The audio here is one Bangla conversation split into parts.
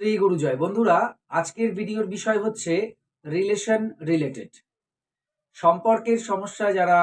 শ্রী গুরুজয় বন্ধুরা, আজকের ভিডিওর বিষয় হচ্ছে রিলেশন রিলেটেড সম্পর্কের সমস্যা যারা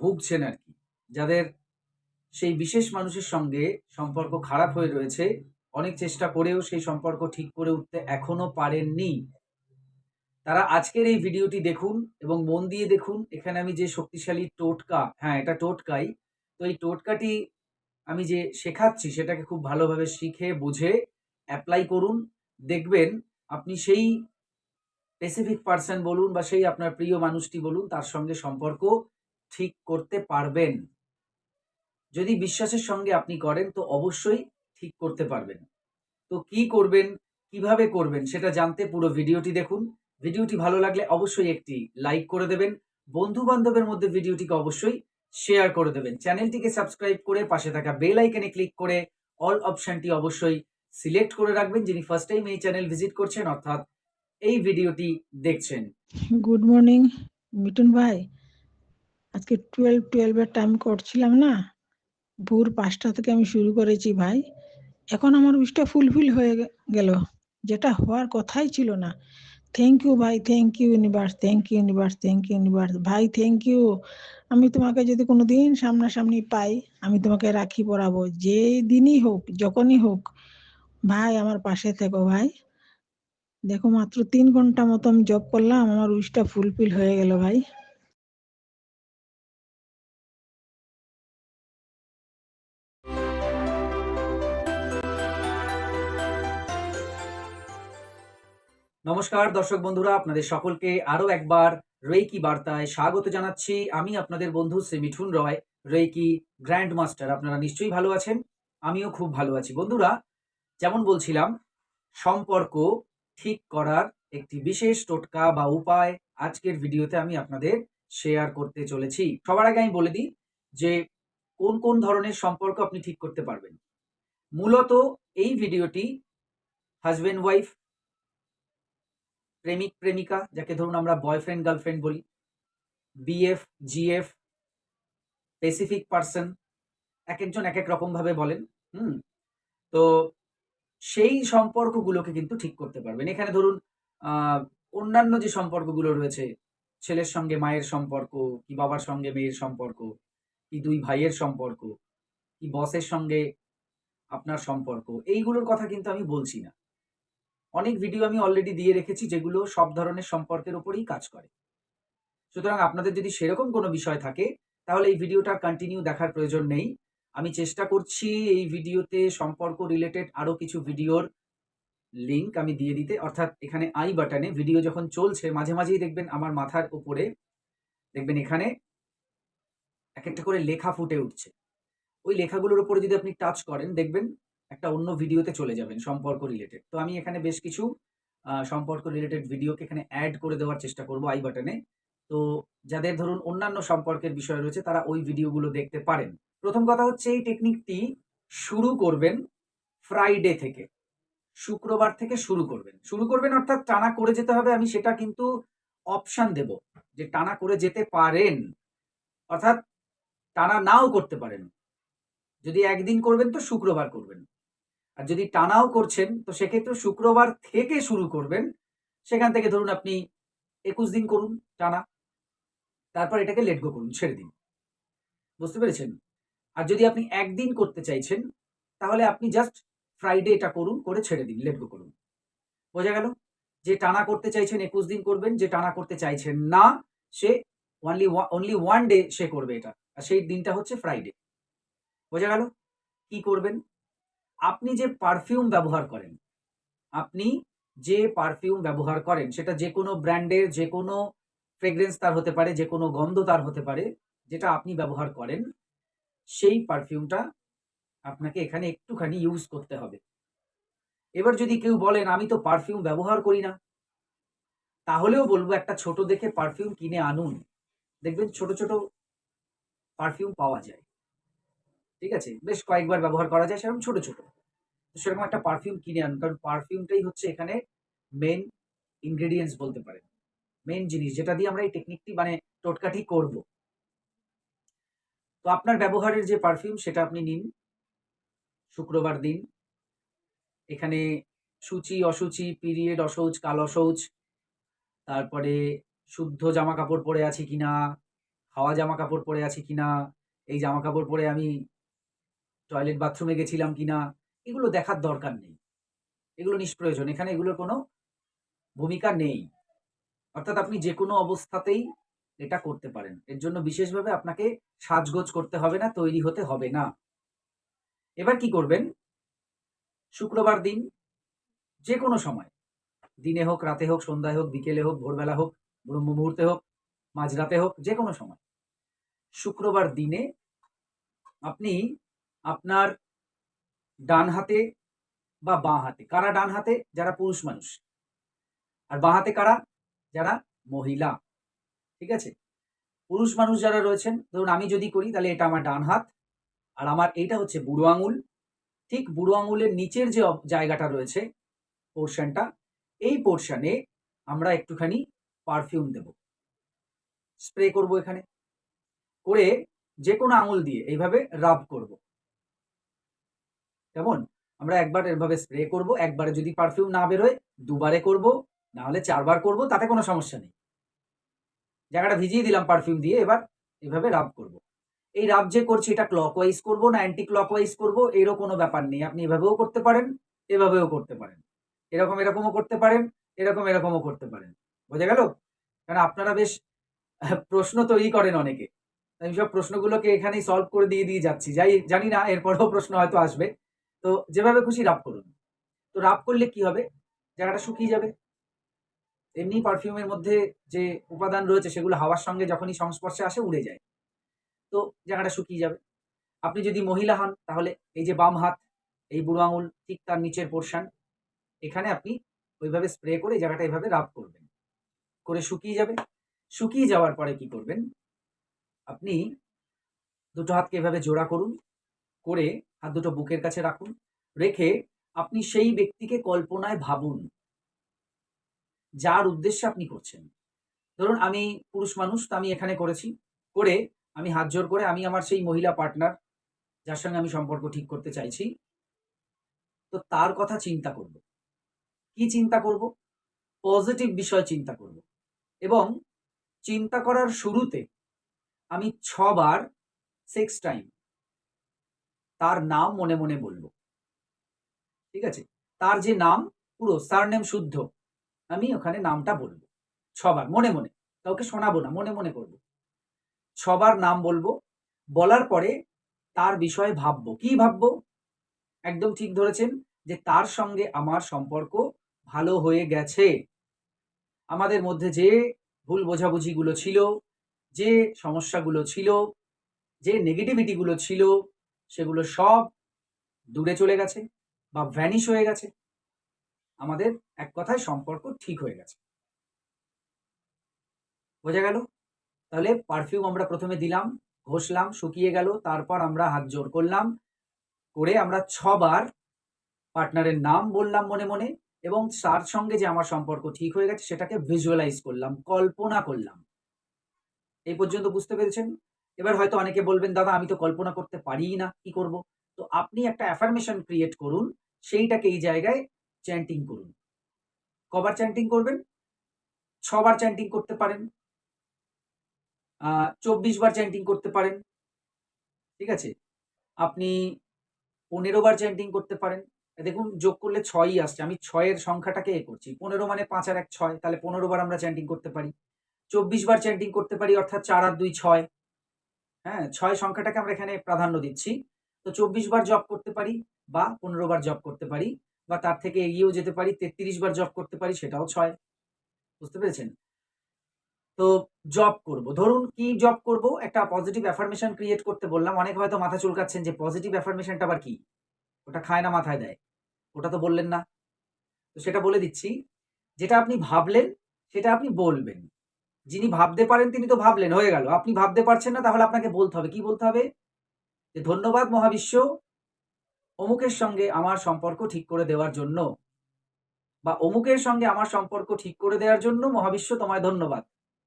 ভুগছেন আর কি, যাদের সেই বিশেষ মানুষের সঙ্গে সম্পর্ক খারাপ হয়ে রয়েছে, অনেক চেষ্টা করেও সেই সম্পর্ক ঠিক করে উঠতে এখনও পারেননি। তারা আজকের এই ভিডিওটি দেখুন এবং মন দিয়ে দেখুন, এখানে আমি যে শক্তিশালী টোটকা হ্যাঁ এটা টোটকাই। তো এই টোটকাটি আমি যে শেখাচ্ছি, সেটাকে খুব ভালোভাবে শিখে, বুঝে অ্যাপ্লাই করুন, দেখবেন আপনি সেই স্পেসিফিক পার্সন বলুন বা সেই আপনার প্রিয় মানুষটি বলুন, তার সঙ্গে সম্পর্ক ঠিক করতে পারবেন। যদি বিশ্বাসের সঙ্গে আপনি করেন, তো অবশ্যই ঠিক করতে পারবেন। তো কি করবেন, কীভাবে করবেন, সেটা জানতে পুরো ভিডিওটি দেখুন। ভিডিওটি ভালো লাগলে অবশ্যই একটি লাইক করে দেবেন। বন্ধু বান্ধবের মধ্যে ভিডিওটিকে অবশ্যই শেয়ার করে দেবেন। চ্যানেলটিকে সাবস্ক্রাইব করে পাশে থাকা বেল আইকনে ক্লিক করে অল অপশনটি অবশ্যই সিলেক্ট করে রাখবেন যিনি ফার্স্ট টাইম এই চ্যানেল ভিজিট করছেন, অর্থাৎ এই ভিডিওটি দেখছেন। গুড মর্নিং মিঠুন ভাই। আজকে টুয়েলভ টুয়েলভের টাইম করছিলাম না। ভোর পাঁচটা থেকে আমি শুরু করেছি ভাই। এখন আমার উইশটা ফুলফিল হয়ে গেল। যেটা হওয়ার কথাই ছিল না। থ্যাংক ইউ ভাই thank you universe thank you universe thank you universe ভাই থ্যাংক ইউ আমি তোমাকে যদি কোনো দিন সামনাসামনি পাই, আমি তোমাকে রাখি পরাবো যে দিনই হোক, যখনই হোক ভাই, আমার পাশে থেকো ভাই। দেখো মাত্র তিন ঘণ্টা মতো আমি জব করলাম, আমার উইশটা ফুলফিল হয়ে গেল ভাই। নমস্কার দর্শক বন্ধুরা, আপনাদের সকলকে আরও একবার রেইকি বার্তায় স্বাগত জানাচ্ছি। আমি আপনাদের বন্ধু Shri Mithun Roy reiki grand master আপনারা নিশ্চয়ই ভালো আছেন? আমিও খুব ভালো আছি। বন্ধুরা যেমন বলছিলাম, সম্পর্ক ঠিক করার একটি বিশেষ টোটকা বা উপায় আজকের ভিডিওতে আমি আপনাদের শেয়ার করতে চলেছি। সবার আগে আমি বলে দিই যে কোন কোন ধরনের সম্পর্ক আপনি ঠিক করতে পারবেন। মূলত এই ভিডিওটি হাজব্যান্ড ওয়াইফ প্রেমিক, প্রেমিকা, যাকে ধরুন আমরা বয়ফ্রেন্ড গার্লফ্রেন্ড বলি বিএফ জিএফ স্পেসিফিক পার্সন এক একজন এক এক রকম ভাবে বলেন, হুম? তো সেই সম্পর্কগুলোকে কিন্তু ঠিক করতে পারবেন। এখানে ধরুন অন্যান্য যে সম্পর্কগুলো রয়েছে, ছেলের সঙ্গে মায়ের সম্পর্ক, কি বাবার সঙ্গে মেয়ের সম্পর্ক, কি দুই ভাইয়ের সম্পর্ক, কি বসের সঙ্গে আপনার সম্পর্ক, এইগুলোর কথা কিন্তু আমি বলছি না। অনেক ভিডিও আমি অলরেডি দিয়ে রেখেছি যেগুলো সব ধরনের সম্পর্কের উপরেই কাজ করে। সুতরাং আপনাদের যদি সেরকম কোনো বিষয় থাকে, তাহলে এই ভিডিওটা কন্টিনিউ দেখার প্রয়োজন নেই। আমি চেষ্টা করছি এই ভিডিওতে সম্পর্ক রিলেটেড আরও কিছু ভিডিওর লিঙ্ক আমি দিয়ে দিতে। অর্থাৎ এখানে আই বাটনে ভিডিও যখন চলছে, মাঝে মাঝেই দেখবেন আমার মাথার উপরে, দেখবেন এখানে এক একটা করে লেখা ফুটে উঠছে। ওই লেখাগুলোর উপরে যদি আপনি টাচ করেন, দেখবেন একটা অন্য ভিডিওতে চলে যাবেন সম্পর্ক রিলেটেড তো আমি এখানে বেশ কিছু সম্পর্ক রিলেটেড ভিডিওকে এখানে অ্যাড করে দেওয়ার চেষ্টা করব আই বাটনে তো যাদের ধরুন অন্যান্য সম্পর্কের বিষয় রয়েছে, তারা ওই ভিডিওগুলো দেখতে পারেন। প্রথম কথা হচ্ছে এই টেকনিকটি শুরু করবেন ফ্রাইডে থেকে। শুক্রবার থেকে শুরু করবেন। শুরু করবেন অর্থাৎ টানা করে যেতে হবে, আমি সেটা কিন্তু অপশন দেব যে টানা করে যেতে পারেন। অর্থাৎ টানা নাও করতে পারেন। যদি একদিন করবেন তো শুক্রবার করবেন। আর যদি টানাও করছেন তো সেক্ষেত্রে শুক্রবার থেকে শুরু করবেন। সেখান থেকে ধরুন আপনি একুশ দিন করুন টানা, তারপর এটাকে লেট গো করুন, ছেড়ে দিন। বুঝতে পেরেছেন? আর যদি আপনি একদিন করতে চাইছেন, তাহলে আপনি জাস্ট ফ্রাইডে এটা করুন, করে ছেড়ে দিন লেট করুন। বোঝা গেল? যে টানা করতে চাইছেন, একুশ দিন করবেন, যে টানা করতে চাইছেন না, সে অনলি অনলি ওয়ান ডে সে করবে এটা। আর সেই দিনটা হচ্ছে ফ্রাইডে বোঝা গেল? কি করবেন? আপনি যে পারফিউম ব্যবহার করেন, আপনি যে পারফিউম ব্যবহার করেন, সেটা যে কোনো ব্র্যান্ডের, যে কোনো ফ্রেগ্রেন্স তার হতে পারে, যে কোনো গন্ধ তার হতে পারে, যেটা আপনি ব্যবহার করেন সেই পারফিউমটা আপনাকে এখানে একটুখানি ইউজ করতে হবে। এবার যদি কেউ বলেন, আমি তো পারফিউম ব্যবহার করি না। তাহলেও বলব, একটা ছোট দেখে পারফিউম কিনে আনুন। দেখবেন ছোট ছোট পারফিউম পাওয়া যায়। ঠিক আছে? বেশ কয়েকবার ব্যবহার করা যায়, সেরকম ছোট ছোট। সেরকম একটা পারফিউম কিনে আনুন, কারণ পারফিউমটাই হচ্ছে এখানে মেন ইনগ্রেডিয়েন্টস বলতে পারেন। মেন জিনিস, যেটা দিয়ে আমরা এই টেকনিকটি মানে টোটকাটি করব। তো আপনার ব্যবহারের যে পারফিউম সেটা আপনি নিন। শুক্রবার দিন। এখানে সূচি, অসুচি পিরিয়ড অশৌচ কাল অশৌচ তারপরে শুদ্ধ জামা কাপড় পরে আছি কিনা, হাওয়া জামা কাপড় পরে আছি কিনা, এই জামা কাপড় পরে আমি টয়লেট বাথরুমে গেছিলাম কিনা, এগুলো দেখার দরকার নেই। এগুলো নিষ্প্রয়োজন। এখানে এগুলোর কোনো ভূমিকা নেই। অর্থাৎ আপনি যে কোনো অবস্থাতেই এটা করতে পারেন। এর জন্য বিশেষভাবে আপনাকে সাজগোজ করতে হবে না, তৈরি হতে হবে না। এবার কি করবেন? শুক্রবার দিন যে কোনো সময়, দিনে হোক, রাতে হোক, সন্ধ্যায় হোক, বিকেলে হোক, ভোরবেলা হোক, ব্রহ্ম মুহূর্তে হোক, মাঝরাতে হোক যে কোনো সময়, শুক্রবার দিনে আপনি আপনার ডান হাতে বা বাঁ হাতে, কারা ডান হাতে? যারা পুরুষ মানুষ। আর বাঁ হাতে কারা? যারা মহিলা। ঠিক আছে? পুরুষ মানুষ যারা রয়েছেন, ধরুন আমি যদি করি, তাহলে এটা আমার ডান হাত, আর আমার এইটা হচ্ছে বুড়ো আঙুল। ঠিক বুড়ো আঙুলের নিচের যে জায়গাটা রয়েছে পোর্শনটা এই পোর্শনে আমরা একটুখানি পারফিউম দেব। স্প্রে করব এখানে। করে যে কোনো আঙুল দিয়ে এইভাবে রাব করব। কেমন? আমরা একবার এভাবে স্প্রে করব, একবারে যদি পারফিউম না বেরোয়, দুবারে করব, না হলে চারবার করব, তাতে কোনো সমস্যা নেই। জায়গাটা ভিজিয়ে দিলাম পারফিউম দিয়ে, এবার এভাবে রাব করব। এই রাব যে করছি, এটা ক্লকওয়াইজ করব না অ্যান্টি ক্লকওয়াইজ করব, এরও কোনো ব্যাপার নেই। আপনি এভাবেও করতে পারেন, এভাবেও করতে পারেন। এরকম এরকমও করতে পারেন, এরকম এরকমও করতে পারেন। বোঝা গেল? কারণ আপনারা বেশ প্রশ্ন তৈরি করেন অনেকে। আমি সব প্রশ্নগুলোকে এখানেই সলভ করে দিয়ে দিয়ে যাচ্ছি। যাই, জানি না, এরপরেও প্রশ্ন হয়তো আসবে। তো যেভাবে খুশি রাব করুন। তো রাব করলে কি হবে? জায়গাটা শুকিয়ে যাবে। এমনি পারফিউমের মধ্যে যে উপাদান রয়েছে সেগুলো হাওয়ার সঙ্গে যখনই সংস্পর্শে আসে উড়ে যায়। তো জায়গাটা শুকিয়ে যাবে। আপনি যদি মহিলা হন, তাহলে এই যে বাম হাত, এই বুড়ো আঙুল, ঠিক তার নিচের পোর্শন এখানে আপনি ওইভাবে স্প্রে করে জায়গাটা এভাবে রাব করবেন। করে শুকিয়ে যাবে। শুকিয়ে যাওয়ার পরে কি করবেন? আপনি দুটো হাতকে এভাবে জোড়া করুন, করে হাত দুটো বুকের কাছে রাখুন। রেখে আপনি সেই ব্যক্তিকে কল্পনায় ভাবুন যার উদ্দেশ্যে আপনি করছেন। ধরুন আমি পুরুষ মানুষ, তো আমি এখানে করেছি। করে আমি হাত জোর করে আমি আমার সেই মহিলা পার্টনার যার সঙ্গে আমি সম্পর্ক ঠিক করতে চাইছি। তো তার কথা চিন্তা করব। কি চিন্তা করব? পজিটিভ বিষয় চিন্তা করব। এবং চিন্তা করার শুরুতে আমি ছবার সেক্স টাইম তার নাম মনে মনে বলব। ঠিক আছে? তার যে নাম পুরো সার নেম শুদ্ধ। আমি ওখানে নামটা বলব। ছবার, মনে মনে, কাউকে শোনাবো না, মনে মনে করব। ছবার নাম বলব, বলার পরে তার বিষয়ে ভাববো। কি ভাববো? একদম ঠিক ধরেছেন যে তার সঙ্গে আমার সম্পর্ক ভালো হয়ে গেছে। আমাদের মধ্যে যে ভুল বোঝাবুঝিগুলো ছিল, যে সমস্যাগুলো ছিল, যে নেগেটিভিটিগুলো ছিল, সেগুলো সব দূরে চলে গেছে বা ভ্যানিশ হয়ে গেছে। আমাদের এক কথায় সম্পর্ক ঠিক হয়ে গেছে। বোঝা গেল? তাহলে পারফিউম আমরা প্রথমে দিলাম, ঘষলাম, শুকিয়ে গেল, তারপর আমরা হাত জোর করলাম, করে আমরা ছবার পার্টনারের নাম বললাম মনে মনে এবং তার সঙ্গে যে আমার সম্পর্ক ঠিক হয়ে গেছে সেটাকে ভিজুয়ালাইজ করলাম, কল্পনা করলাম। এই পর্যন্ত বুঝতে পেরেছেন? এবার হয়তো অনেকে বলবেন, দাদা, আমি তো কল্পনা করতে পারি না, কি করব? তো আপনি একটা অ্যাফার্মেশন ক্রিয়েট করুন, সেইটাকে এই জায়গায় চ্যান্টিং করুন। কবার চ্যান্টিং করবেন? ছবার চ্যান্টিং করতে পারেন। চব্বিশ বার চ্যান্টিং করতে পারেন। ঠিক আছে? আপনি পনেরো বার চ্যান্টিং করতে পারেন। দেখুন, যোগ করলে ছয়ই আসছে। আমি ছয়ের সংখ্যাটাকে এ করছি। পনেরো মানে পাঁচ আর এক ছয়, তাহলে পনেরো বার আমরা চ্যান্টিং করতে পারি। চব্বিশ বার চ্যান্টিং করতে পারি, অর্থাৎ চার আর দুই ছয়। হ্যাঁ ছয় সংখ্যাটাকে আমরা এখানে প্রাধান্য দিচ্ছি। তো চব্বিশ বার জব করতে পারি বা পনেরো বার জব করতে পারি। বা তার থেকে এগিয়েও যেতে পারি, তেত্রিশ বার জব করতে পারি, সেটাও ছয়। বুঝতে পেরেছেন? তো জব করব। ধরুন কি জব করব? একটা পজিটিভ অ্যাফার্মেশন ক্রিয়েট করতে বললাম, অনেক হয়তো মাথা চুলকাচ্ছেন যে পজিটিভ অ্যাফার্মেশনটা আবার কি? ওটা খায় না, মাথায় দেয়। ওটা তো বললেন না। তো সেটা বলে দিচ্ছি, যেটা আপনি ভাবলেন, সেটা আপনি বলবেন। যিনি ভাবতে পারেন, তিনি তো ভাবলেন, হয়ে গেল। আপনি ভাবতে পারছেন না, তাহলে আপনাকে বলতে হবে। কি বলতে হবে? যে ধন্যবাদ মহাবিশ্ব অমুকের সঙ্গে আমার সম্পর্ক ঠিক করে দেওয়ার জন্য বা অমুকের সঙ্গে আমার সম্পর্ক ঠিক করে দেওয়ার জন্য মহাবিশ্ব তোমায় ধন্যবাদ।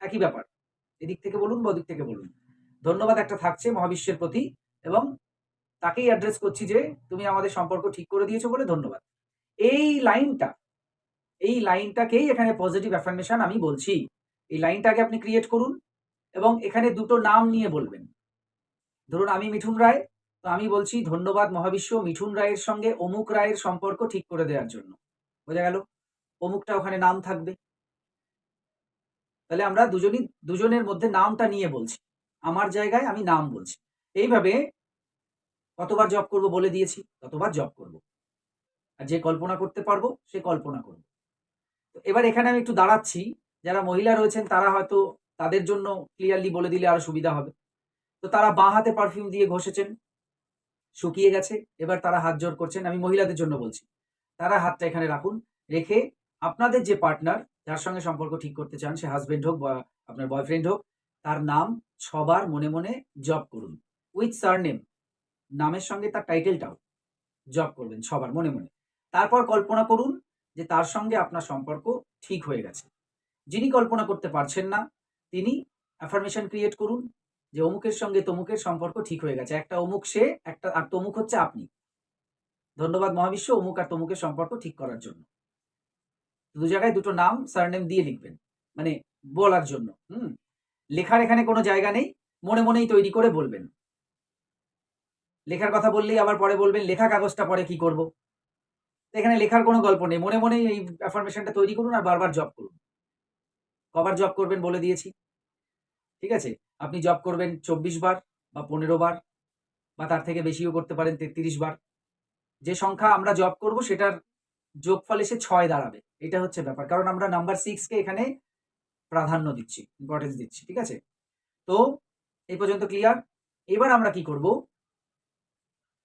একই ব্যাপার। এদিক থেকে বলুন বা ওদিক থেকে বলুন। ধন্যবাদ একটা থাকছে মহাবিশ্বের প্রতি এবং তাকেই অ্যাড্রেস করছি যে তুমি আমাদের সম্পর্ক ঠিক করে দিয়েছ বলে ধন্যবাদ। এই লাইনটা, এই লাইনটাকেই এখানে পজিটিভ অ্যাফার্মেশন আমি বলছি। এই লাইনটাকে আপনি ক্রিয়েট করুন এবং এখানে দুটো নাম নিয়ে বলবেন। ধরুন আমি মিঠুন রায় তো আমি বলছি ধন্যবাদ মহাবিশ্ব, মিঠুন রায়ের সঙ্গে অমুক রায়ের সম্পর্ক ঠিক করে দেওয়ার জন্য। বোঝা গেল? অমুকটা ওখানে নাম থাকবে। তাহলে আমরা দুজনই, দুজনের মধ্যে নামটা নিয়ে বলছি। আমার জায়গায় আমি নাম বলছি। এইভাবে কতবার জব করব বলে দিয়েছি, ততবার জব করব। আর যে কল্পনা করতে পারব, সে কল্পনা করব। তো এবার এখানে আমি একটু দাঁড়াচ্ছি। যারা মহিলা রয়েছেন, তারা হয়তো তাদের জন্য ক্লিয়ারলি বলে দিলে আরও সুবিধা হবে। তো তারা বাঁ হাতে পারফিউম দিয়ে ঘষেছেন। শুকিয়ে গেছে, এবার তারা হাত জোর করছেন। আমি মহিলাদের জন্য বলছি, তারা হাতটা এখানে রাখুন, রেখে আপনাদের যে পার্টনার যার সঙ্গে সম্পর্ক ঠিক করতে চান, সে হাজবেন্ড হোক বা আপনার বয়ফ্রেন্ড হোক, তার নাম সবার মনে মনে জব করুন। উইথ সারনেম নামের সঙ্গে তার টাইটেলটাও জব করবেন সবার মনে মনে। তারপর কল্পনা করুন যে তার সঙ্গে আপনার সম্পর্ক ঠিক হয়ে গেছে। যিনি কল্পনা করতে পারছেন না, তিনি অ্যাফার্মেশন ক্রিয়েট করুন যে অমুকের সঙ্গে তমুকের সম্পর্ক ঠিক হয়ে গেছে। একটা অমুক সে, একটা, আর তমুক হচ্ছে আপনি। ধন্যবাদ মহাবিশ্ব, অমুক আর তমুকের সম্পর্ক ঠিক করার জন্য। দু জায়গায় দুটো নাম সারনেম দিয়ে লিখবেন। মানে বলার জন্য, হুম? লেখার এখানে কোনো জায়গা নেই, মনে মনেই তৈরি করে বলবেন। লেখার কথা বললেই আবার পরে বলবেন, লেখা কাগজটা পরে কি করব? এখানে লেখার কোনো গল্প নেই। মনে মনেই এই অ্যাফার্মেশনটা তৈরি করুন আর বারবার জব করুন। কবার জব করবেন বলে দিয়েছি। ঠিক আছে? আপনি জব করবেন চব্বিশ বার বা পনেরো বার বা তার থেকে বেশিও করতে পারেন তেত্রিশ বার। যে সংখ্যা আমরা জব করব সেটার যোগফল এসে ছয় দাঁড়াবে। এটা হচ্ছে ব্যাপার। কারণ আমরা নাম্বার সিক্সকে এখানে প্রাধান্য দিচ্ছি ইম্পর্টেন্স দিচ্ছি, ঠিক আছে? তো এই পর্যন্ত ক্লিয়ার এবার আমরা কি করব?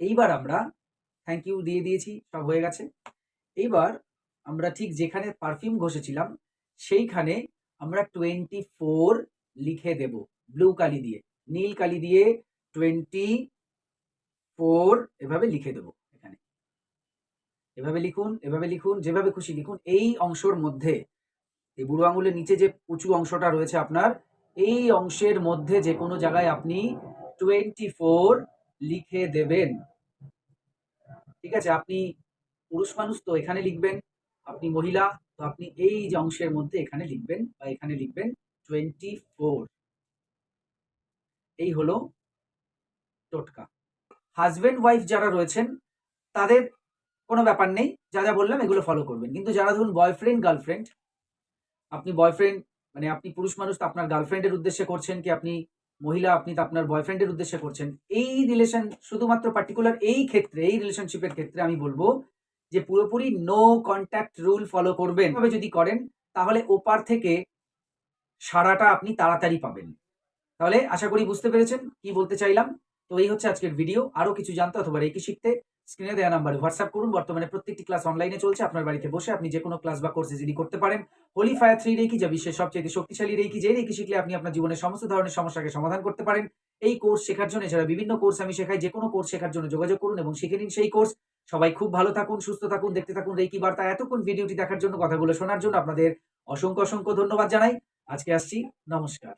এইবার আমরা থ্যাংক ইউ দিয়ে দিয়েছি, সব হয়ে গেছে। এইবার আমরা ঠিক যেখানে পারফিউম ঘষেছিলাম, সেইখানে আমরা টোয়েন্টি ফোর লিখে দেব। ব্লু কালি দিয়ে। নীল কালি দিয়ে টোয়েন্টি ফোর এভাবে লিখে দেব এখানে। এভাবে লিখুন এভাবে লিখুন, যেভাবে খুশি লিখুন। এই অংশের মধ্যে, এই বুড়ো আঙুলের নিচে যে উঁচু অংশটা রয়েছে আপনার, এই অংশের মধ্যে যে কোনো জায়গায় আপনি টোয়েন্টি ফোর লিখে দেবেন। ঠিক আছে, আপনি পুরুষ মানুষ তো এখানে লিখবেন, আপনি মহিলা, তো আপনি এই যে অংশের মধ্যে এখানে লিখবেন বা এখানে লিখবেন। Twenty four. এই হলো টোটকা। হাজবেন্ড, ওয়াইফ যারা রয়েছেন, তাদের কোনো ব্যাপার নেই, যা যা বললাম এগুলো ফলো করবেন। কিন্তু যারা ধরুন বয়ফ্রেন্ড গার্লফ্রেন্ড আপনি বয়ফ্রেন্ড মানে আপনি পুরুষ মানুষ, তো আপনার গার্লফ্রেন্ডের উদ্দেশ্যে করছেন কি আপনি মহিলা, আপনি তো আপনার বয়ফ্রেন্ডের উদ্দেশ্যে করছেন, এই রিলেশন শুধুমাত্র পার্টিকুলার এই ক্ষেত্রে, এই রিলেশনশিপের ক্ষেত্রে আমি বলব যে পুরোপুরি নো কন্ট্যাক্ট রুল ফলো করবেন। তবে যদি করেন, তাহলে ওপার থেকে সারাটা আপনি তাড়াতাড়ি পাবেন। তাহলে আশা করি বুঝতে পেরেছেন কি বলতে চাইলাম। তো এই হচ্ছে আজকের ভিডিও আরও কিছু জানতে অথবা রেকি শিখতে স্ক্রিনে দেওয়া নাম্বারে হোয়াটসঅ্যাপ করুন। বর্তমানে প্রত্যেকটি ক্লাস অনলাইনে চলছে। আপনার বাড়িতে বসে আপনি যে কোনো ক্লাস বা কোর্স ইজিলি করতে পারেন। হোলি ফায়ার থ্রি রেকি যা বিশ্বের সবচেয়ে শক্তিশালী রেকি যে রেকি শিখলে আপনি আপনার জীবনের সমস্ত ধরনের সমস্যাকে সমাধান করতে পারেন। এই কোর্স শেখার জন্য, এছাড়া বিভিন্ন কোর্স আমি শেখাই। যে কোনো কোর্স শেখার জন্য যোগাযোগ করুন এবং শিখে নিন সেই কোর্স সবাই খুব ভালো থাকুন, সুস্থ থাকুন, দেখতে থাকুন রেকি বার্তা। এতক্ষণ ভিডিওটি দেখার জন্য, কথাগুলো শোনার জন্য আপনাদের অসংখ্য অসংখ্য ধন্যবাদ জানাই। আজকে আসছি নমস্কার।